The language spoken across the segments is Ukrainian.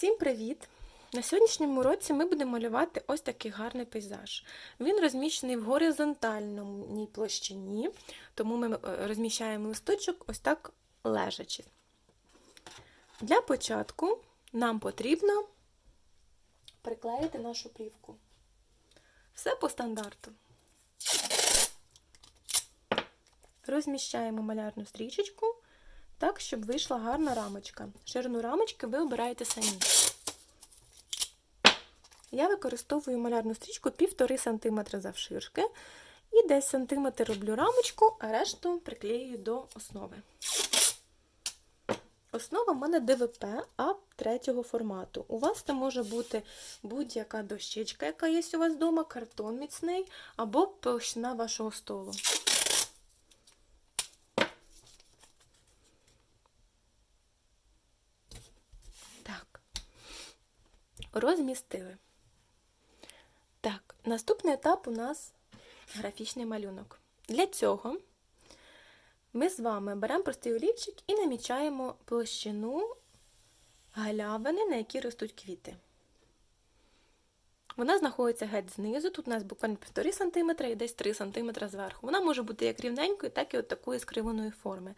Всім привіт! На сьогоднішньому уроці ми будемо малювати ось такий гарний пейзаж. Він розміщений в горизонтальній площині, тому ми е, розміщаємо листочок ось так лежачи. Для початку нам потрібно приклеїти нашу плівку. Все по стандарту. Розміщаємо малярну стрічечку так, щоб вийшла гарна рамочка. Ширину рамочки ви обираєте самі. Я використовую малярну стрічку 1,5 см завширшки. І десь сантиметр роблю рамочку, а решту приклеюю до основи. Основа в мене ДВП А третього формату. У вас це може бути будь-яка дощечка, яка є у вас вдома, картон міцний або площина вашого столу. Так, розмістили. Так, наступний етап у нас графічний малюнок. Для цього ми з вами беремо простий олівчик і намічаємо площину галявини, на якій ростуть квіти. Вона знаходиться геть знизу, тут у нас буквально 1,5 см і десь 3 см зверху. Вона може бути як рівненькою, так і от такої скриваної форми.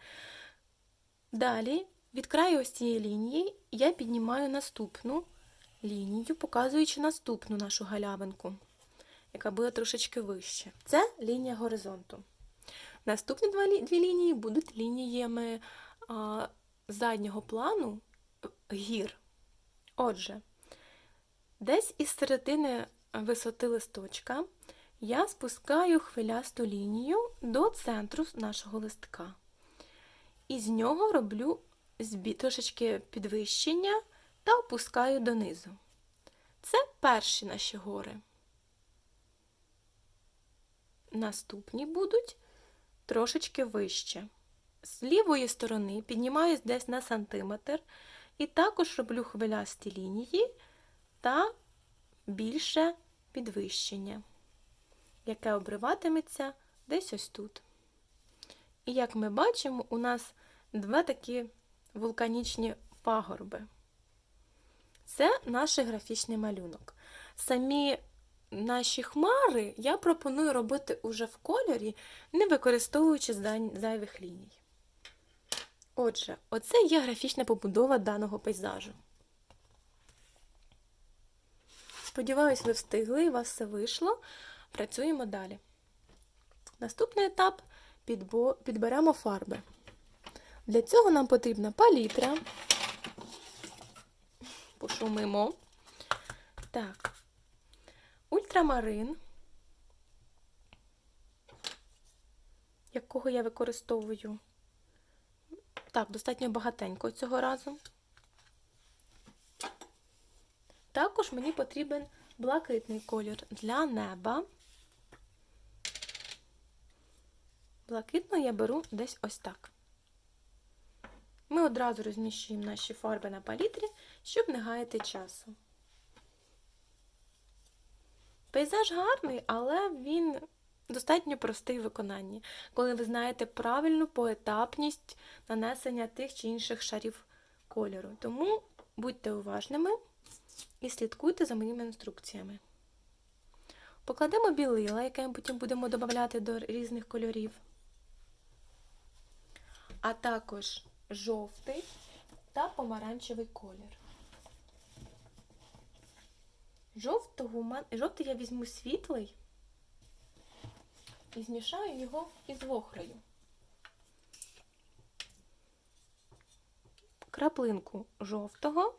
Далі, від краю ось цієї лінії, я піднімаю наступну лінію, показуючи наступну нашу галявинку, яка буде трошечки вище. Це лінія горизонту. Наступні дві лінії будуть лініями а, заднього плану гір. Отже, десь із середини висоти листочка я спускаю хвилясту лінію до центру нашого листка. І з нього роблю трошечки підвищення та опускаю донизу. Це перші наші гори. Наступні будуть трошечки вище. З лівої сторони піднімаюсь десь на сантиметр і також роблю хвилясті лінії та більше підвищення, яке обриватиметься десь ось тут. І як ми бачимо, у нас два такі вулканічні пагорби. Це наш графічний малюнок. Самі наші хмари я пропоную робити уже в кольорі, не використовуючи зайвих ліній. Отже, оце є графічна побудова даного пейзажу. Сподіваюсь, ви встигли у вас все вийшло. Працюємо далі. Наступний етап підберемо фарби. Для цього нам потрібна палітра. Пошумимо. Так, ультрамарин, якого я використовую. Так, достатньо багатенько цього разу. Також мені потрібен блакитний колір для неба. Блакитно я беру десь ось так. Ми одразу розміщуємо наші фарби на палітрі, щоб не гаяти часу. Пейзаж гарний, але він достатньо простий в виконанні, коли ви знаєте правильну поетапність нанесення тих чи інших шарів кольору. Тому будьте уважними і слідкуйте за моїми інструкціями. Покладемо білила, яке ми потім будемо додавати до різних кольорів, а також жовтий та помаранчевий колір. Жовтого, жовтий я візьму світлий і змішаю його із вохрою. Краплинку жовтого,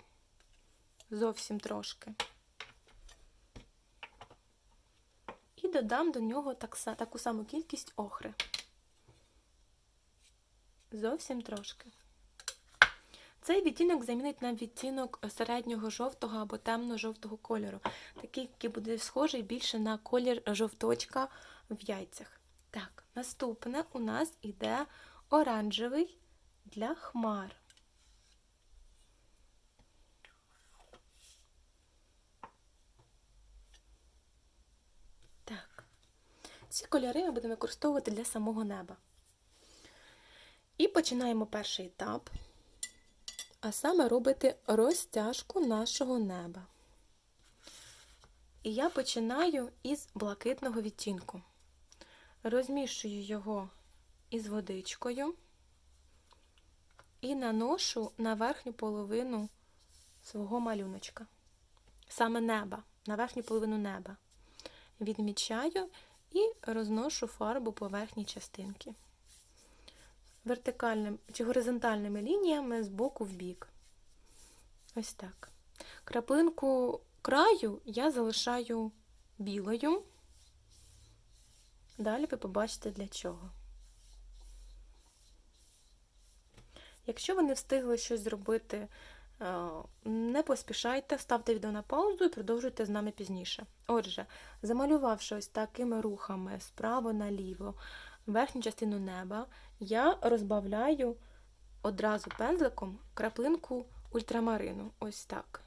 зовсім трошки. І додам до нього так, таку саму кількість охри. Зовсім трошки. Цей відтінок замінить нам відтінок середнього жовтого або темно-жовтого кольору, такий, який буде схожий більше на колір жовточка в яйцях. Так, наступне у нас іде оранжевий для хмар. Так, ці кольори ми будемо використовувати для самого неба. І починаємо перший етап. а саме робити розтяжку нашого неба. І я починаю із блакитного відтінку. Розмішую його із водичкою і наношу на верхню половину свого малюночка. Саме неба, на верхню половину неба. Відмічаю і розношу фарбу по частинці. Вертикальним чи горизонтальними лініями з боку в бік. Ось так. Краплинку краю я залишаю білою. Далі ви побачите для чого. Якщо ви не встигли щось зробити, е, не поспішайте, ставте відео на паузу і продовжуйте з нами пізніше. Отже, замалювавши ось такими рухами справа наліво верхню частину неба, я розбавляю одразу пензликом краплинку ультрамарину. Ось так.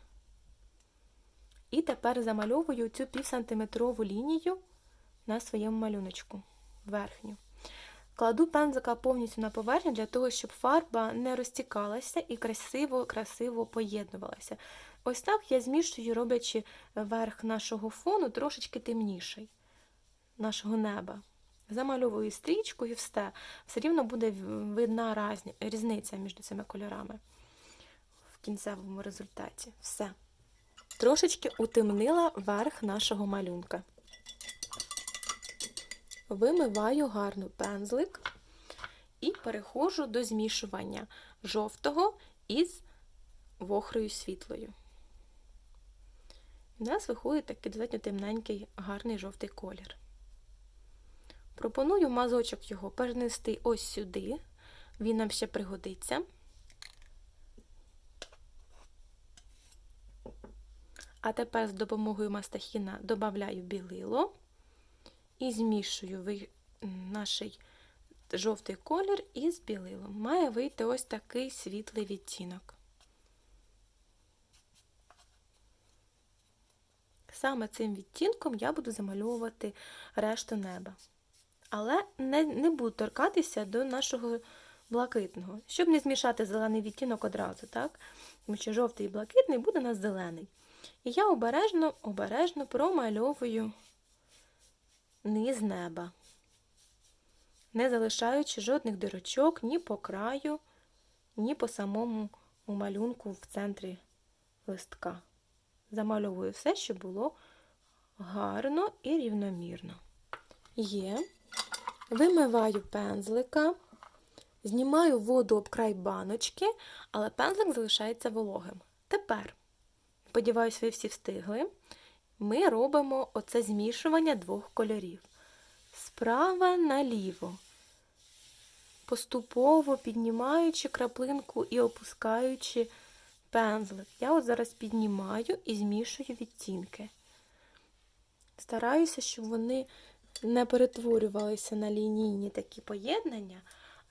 І тепер замальовую цю півсантиметрову лінію на своєму малюночку верхню. Кладу пензлика повністю на поверхню для того, щоб фарба не розтікалася і красиво-красиво поєднувалася. Ось так я змішую, роблячи верх нашого фону трошечки темніший, нашого неба. Замальовую стрічку і все. Все рівно буде видна різниця між цими кольорами в кінцевому результаті. Все. Трошечки утемнила верх нашого малюнка. Вимиваю гарно пензлик і переходжу до змішування жовтого із вохрою світлою. У нас виходить такий достатньо темненький, гарний жовтий колір. Пропоную мазочок його перенести ось сюди, він нам ще пригодиться. А тепер з допомогою мастахіна додаю білило і змішую наш жовтий колір із білилом. Має вийти ось такий світлий відтінок. Саме цим відтінком я буду замальовувати решту неба. Але не, не буду торкатися до нашого блакитного, щоб не змішати зелений відтінок одразу, так? Тому що жовтий і блакитний буде у нас зелений. І я обережно, обережно промальовую низ неба, не залишаючи жодних дирочок ні по краю, ні по самому малюнку в центрі листка. Замальовую все, щоб було гарно і рівномірно. Є. Вимиваю пензлика, знімаю воду об край баночки, але пензлик залишається вологим. Тепер, сподіваюся, ви всі встигли ми робимо оце змішування двох кольорів. Справа наліво, поступово піднімаючи краплинку і опускаючи пензлик. Я от зараз піднімаю і змішую відтінки. Стараюся, щоб вони не перетворювалися на лінійні такі поєднання,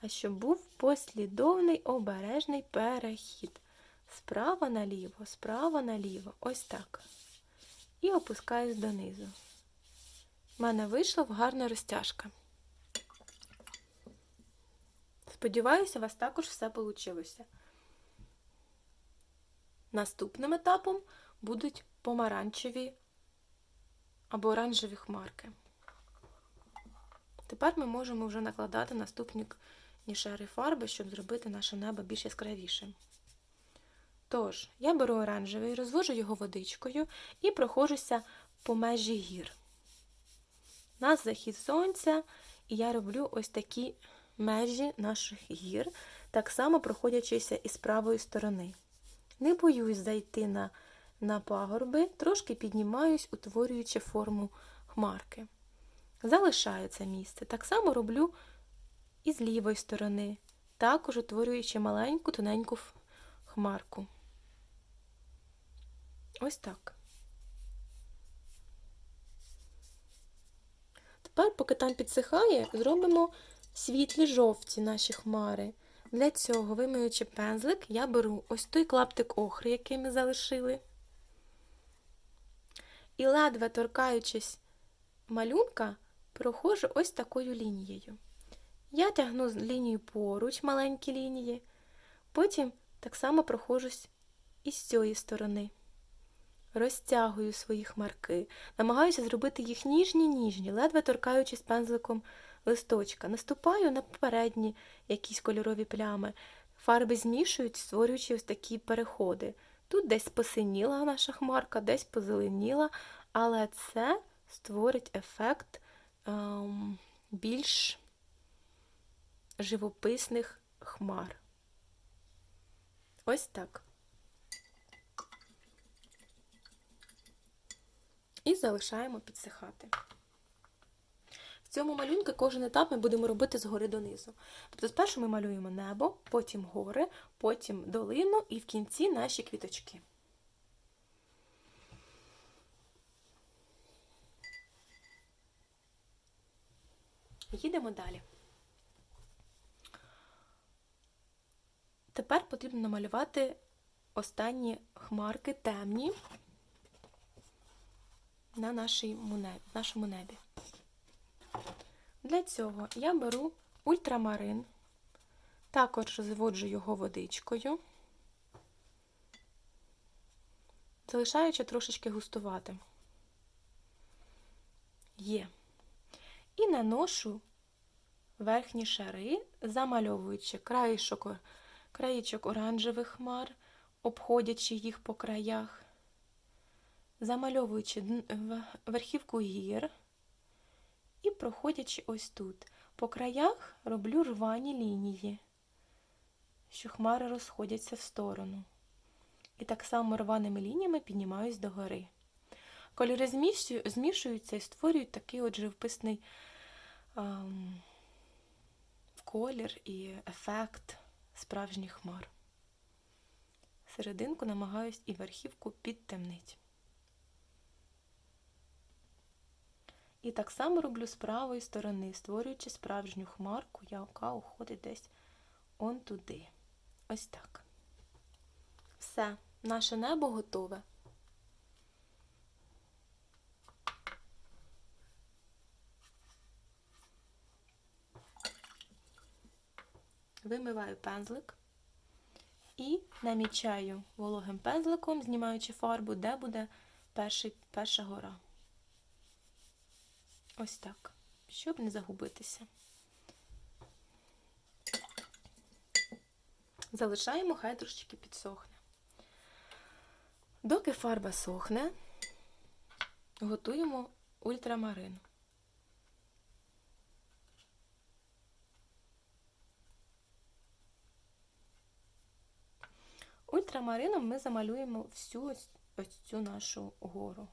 а щоб був послідовний обережний перехід. Справа наліво, справа наліво. Ось так і опускаюсь донизу. У мене вийшла гарна розтяжка. Сподіваюся, у вас також все вийшло. Наступним етапом будуть помаранчеві або оранжеві хмарки. Тепер ми можемо вже накладати наступні шари фарби, щоб зробити наше небо більш яскравішим. Тож, я беру оранжевий, розвожу його водичкою і проходжуся по межі гір. У нас захід сонця, і я роблю ось такі межі наших гір, так само проходячися із правої сторони. Не боюсь зайти на на пагорби, трошки піднімаюсь, утворюючи форму хмарки. Залишаю це місце. Так само роблю і з лівої сторони, також утворюючи маленьку тоненьку хмарку. Ось так. Тепер, поки там підсихає, зробимо світлі жовті наші хмари. Для цього, вимиючи пензлик, я беру ось той клаптик охри, який ми залишили. І ледве торкаючись малюнка, проходжу ось такою лінією. Я тягну лінію поруч, маленькі лінії, потім Так само проходжусь і з цієї сторони. Розтягую свої хмарки, намагаюся зробити їх ніжні-ніжні, ледве торкаючись пензликом листочка. Наступаю на попередні якісь кольорові плями. Фарби змішують, створюючи ось такі переходи. Тут десь посиніла наша хмарка, десь позеленіла, але це створить ефект більш живописних хмар. Ось так. І залишаємо підсихати. В цьому малюнку кожен етап ми будемо робити згори донизу. Тобто спершу ми малюємо небо, потім гори, потім долину і в кінці наші квіточки. Їдемо далі. Тепер потрібно намалювати останні хмарки темні на нашому небі. Для цього я беру ультрамарин, також розводжу його водичкою, залишаючи трошечки густувати. Є. І наношу верхні шари, замальовуючи краєчок, краєчок оранжевих хмар, обходячи їх по краях, замальовуючи верхівку гір. І проходячи ось тут. По краях роблю рвані лінії, що хмари розходяться в сторону. І так само рваними лініями піднімаюсь догори. Кольори змішуються і створюють такий от живописний ем, колір і ефект справжніх хмар. Серединку намагаюсь і верхівку підтемнити. І так само роблю з правої сторони, створюючи справжню хмарку, яка уходить десь он туди. Ось так. Все, наше небо готове. Вимиваю пензлик і намічаю вологим пензликом, знімаючи фарбу, де буде перший, перша гора. Ось так, щоб не загубитися. Залишаємо, хай трошечки підсохне. Доки фарба сохне, готуємо ультрамарин. Ультрамарином ми замалюємо всю ось, ось цю нашу гору.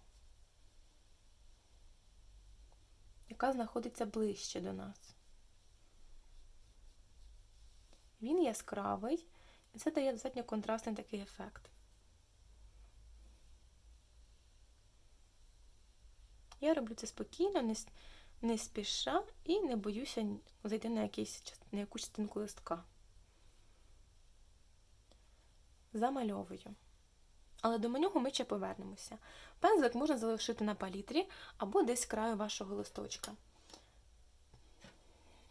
яка знаходиться ближче до нас. Він яскравий, і це дає достатньо контрастний такий ефект. Я роблю це спокійно, не, не спіша і не боюся зайти на, якийсь, на якусь частинку листка. Замальовую але до нього ми ще повернемося. Пензлик можна залишити на палітрі або десь краю вашого листочка.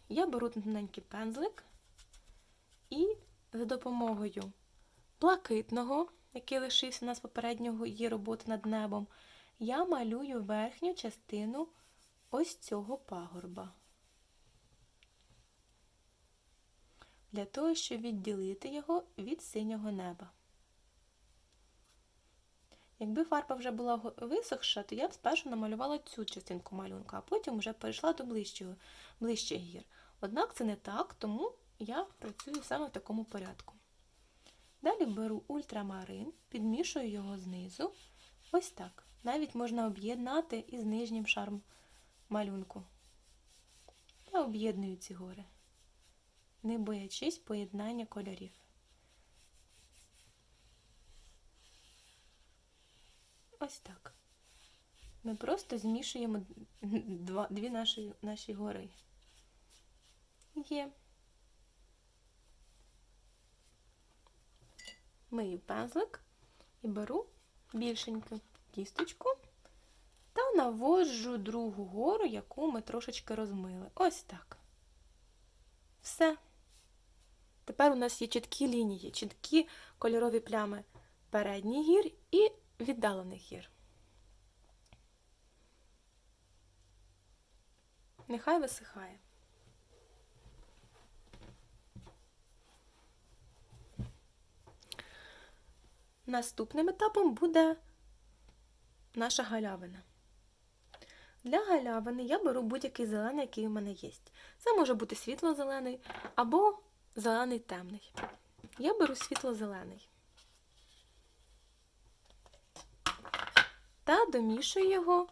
Я беру тоненький пензлик і за допомогою блакитного, який лишився у нас попереднього її роботи над небом, я малюю верхню частину ось цього пагорба. Для того, щоб відділити його від синього неба. Якби фарба вже була висохша, то я б спершу намалювала цю частинку малюнка, а потім вже перейшла до ближчого, ближчих гір. Однак це не так, тому я працюю саме в такому порядку. Далі беру ультрамарин, підмішую його знизу. Ось так. Навіть можна об'єднати із нижнім шаром малюнку. Я об'єдную ці гори, не боячись поєднання кольорів. Ось так. Ми просто змішуємо два, дві наші, наші гори. Є. Мию пензлик і беру більшеньку кісточку та наводжу другу гору, яку ми трошечки розмили. Ось так. Все. Тепер у нас є чіткі лінії, чіткі кольорові плями передніх гір і віддалених гір. Нехай висихає. Наступним етапом буде наша галявина. Для галявини я беру будь-який зелений, який у мене є. Це може бути світло-зелений або зелений темний. Я беру світло-зелений та домішую його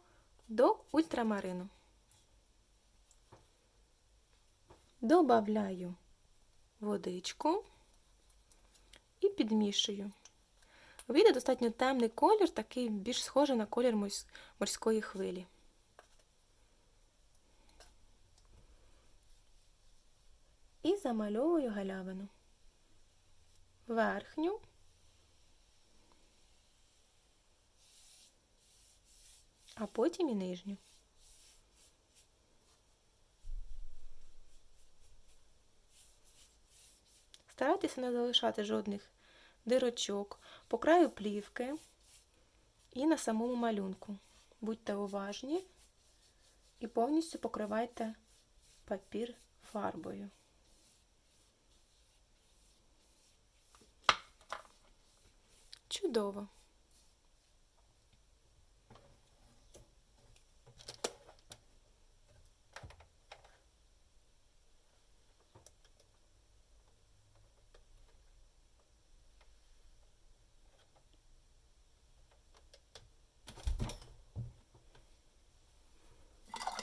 до ультрамарину. Добавляю водичку і підмішую. Вийде достатньо темний колір, такий більш схожий на колір морської хвилі. І замальовую галявину. Верхню. А потім і нижню. Старайтеся не залишати жодних дирочок по краю плівки і на самому малюнку. Будьте уважні і повністю покривайте папір фарбою. Чудово!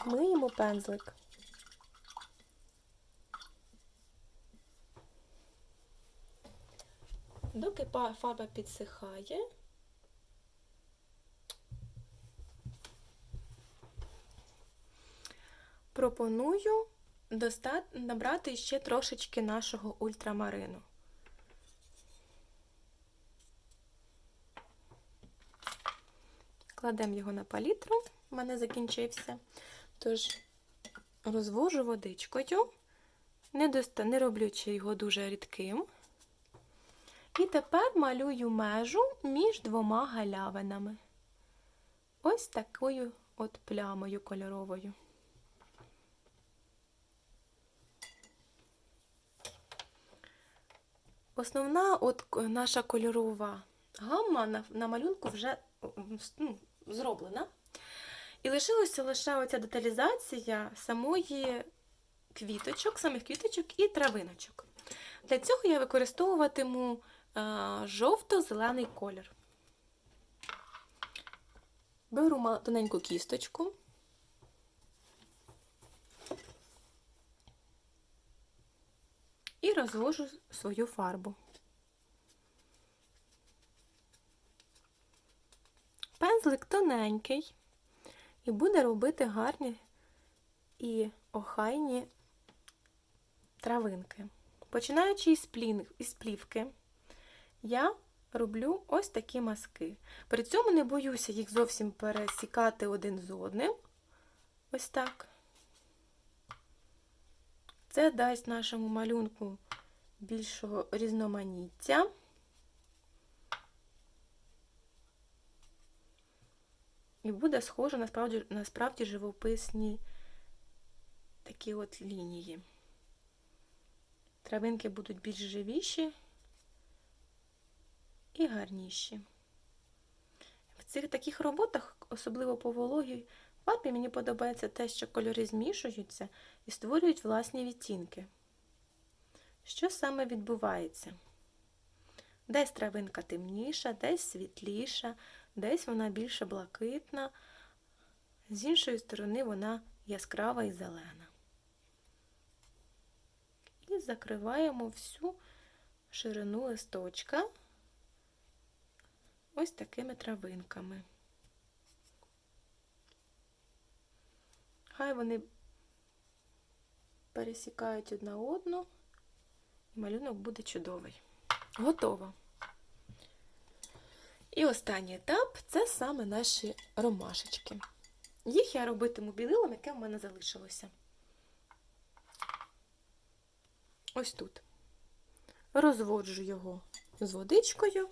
Миємо пензлик. Доки фарба підсихає, пропоную набрати ще трошечки нашого ультрамарину. Кладемо його на палітру, в мене закінчився. Тож розвожу водичкою, не, доста... не роблючи його дуже рідким. І тепер малюю межу між двома галявинами. Ось такою от плямою кольоровою. Основна от наша кольорова гамма на, на малюнку вже ну, зроблена. І лишилася лише оця деталізація самої квіточок, самих квіточок і травиночок. Для цього я використовуватиму жовто-зелений колір. Беру тоненьку кісточку. І розвожу свою фарбу. Пензлик тоненький і буде робити гарні і охайні травинки. Починаючи із плівки, я роблю ось такі маски. При цьому не боюся їх зовсім пересікати один з одним. Ось так. Це дасть нашому малюнку більшого різноманіття. І буде схоже насправді, насправді живописні такі от лінії. Травинки будуть більш живіші і гарніші. В цих таких роботах, особливо по вологій фарбі, мені подобається те, що кольори змішуються і створюють власні відтінки. Що саме відбувається? Десь травинка темніша, десь світліша, десь вона більше блакитна, з іншої сторони вона яскрава і зелена. І закриваємо всю ширину листочка ось такими травинками. Хай вони пересікають одна одну, і малюнок буде чудовий. Готово. І останній етап це саме наші ромашечки. Їх я робитиму білилом, яке в мене залишилося. Ось тут. розводжу його з водичкою.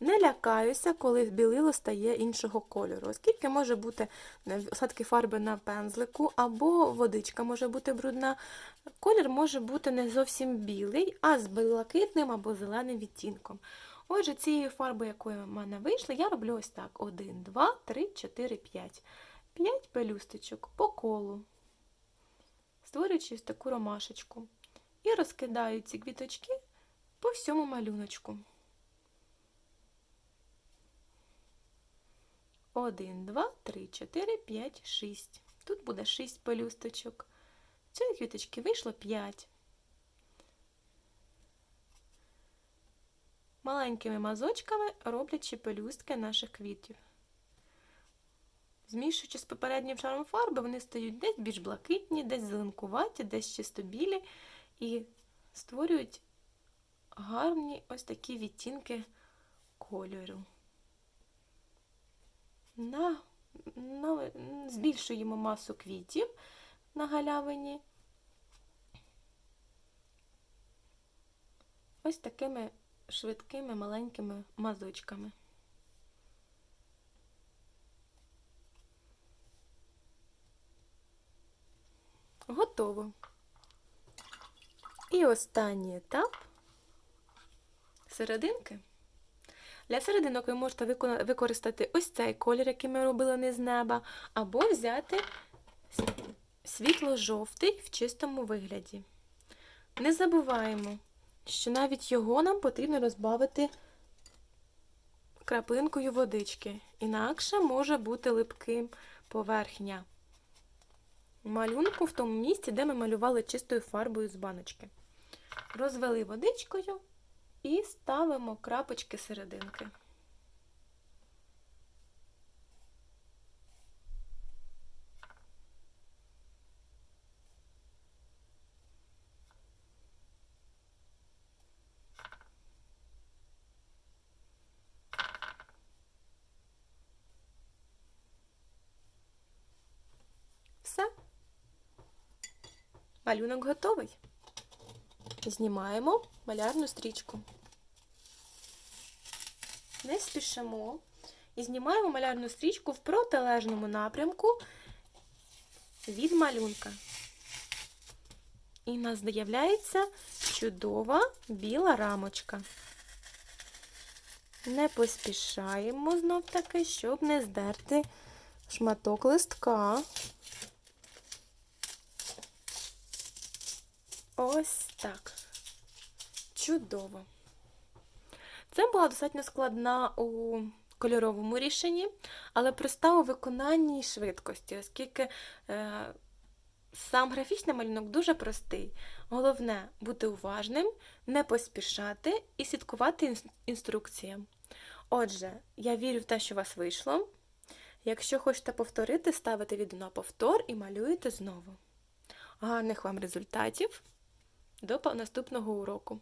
Не лякаюся, коли білило стає іншого кольору, оскільки може бути е, осадки фарби на пензлику, або водичка може бути брудна. Колір може бути не зовсім білий, а з блакитним або зеленим відтінком. Отже, цією фарбою, якою в мене вийшла, я роблю ось так: 1, 2, 3, 4, 5. 5 пелюсточок по колу, створюючи ось таку ромашечку. І розкидаю ці квіточки по всьому малюночку. Один, два, три, чотири, п'ять, шість. Тут буде шість пелюсточок. Цієї квіточки вийшло п'ять. Маленькими мазочками роблячи пелюстки наших квітів. Змішуючи з попереднім шаром фарби, вони стають десь більш блакитні, десь зеленкуваті, десь чисто білі і створюють гарні ось такі відтінки кольору. На, на, збільшуємо масу квітів на галявині. Ось такими швидкими маленькими мазочками. Готово. І останній етап серединки. Для серединок ви можете використати ось цей колір, який ми робили не з неба, або взяти світло-жовтий в чистому вигляді. Не забуваємо, що навіть його нам потрібно розбавити краплинкою водички, інакше може бути липким поверхня малюнку в тому місці, де ми малювали чистою фарбою з баночки. Розвели водичкою і ставимо крапочки серединки. Все. Малюнок готовий. Знімаємо малярну стрічку. Не спішимо і знімаємо малярну стрічку в протилежному напрямку від малюнка. І в нас з'являється чудова біла рамочка. Не поспішаємо знов таки, щоб не здерти шматок листка. Ось так. Чудово. Це була достатньо складна у кольоровому рішенні, але проста у виконанні і швидкості, оскільки е, сам графічний малюнок дуже простий. Головне бути уважним, не поспішати і слідкувати інструкціям. Отже, я вірю в те, що у вас вийшло. Якщо хочете повторити, ставите відео на повтор і малюєте знову. Гарних вам результатів! До наступного уроку!